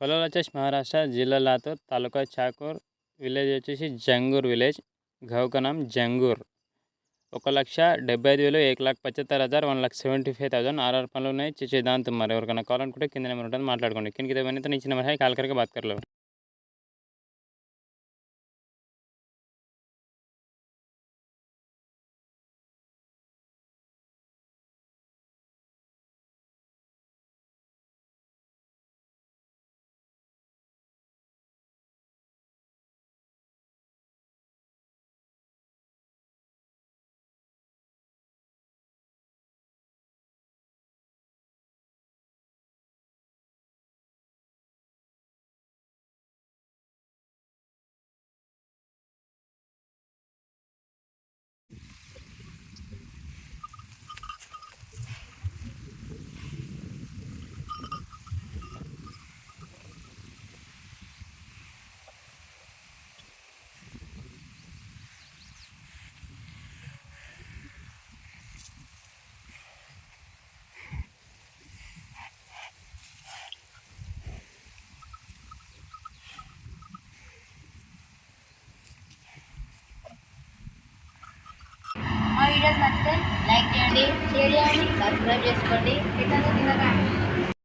కొలవలు వచ్చేసి మహారాష్ట్ర జిల్లా లాతూర్ తాలూకా చాకూర్ విలేజ్ వచ్చేసి జంగూర్ విలేజ్ గౌకనం జంగూర్. ఒక లక్ష డెబ్బై ఐదు వేలు ఏక లాక్ పచ్చత్తర్ హజార్ వన్ లక్ష సెవెంటీ ఫైవ్ థౌసండ్ ఆర్ఆర్ పనులు ఉన్నాయి. చిచ్చేదాంతం మరి ఎవరికైనా కావాలనుకుంటే కింద నెంబర్ ఉంటుంది మాట్లాడుకోండి. కింద ఇదే ఇచ్చిన మరి కాల్ కరకే బాత్ వీడియోస్ నచ్చితే లైక్ చేయండి షేర్ చేయండి సబ్స్క్రైబ్ చేసుకోండి. ఇతను తినకండి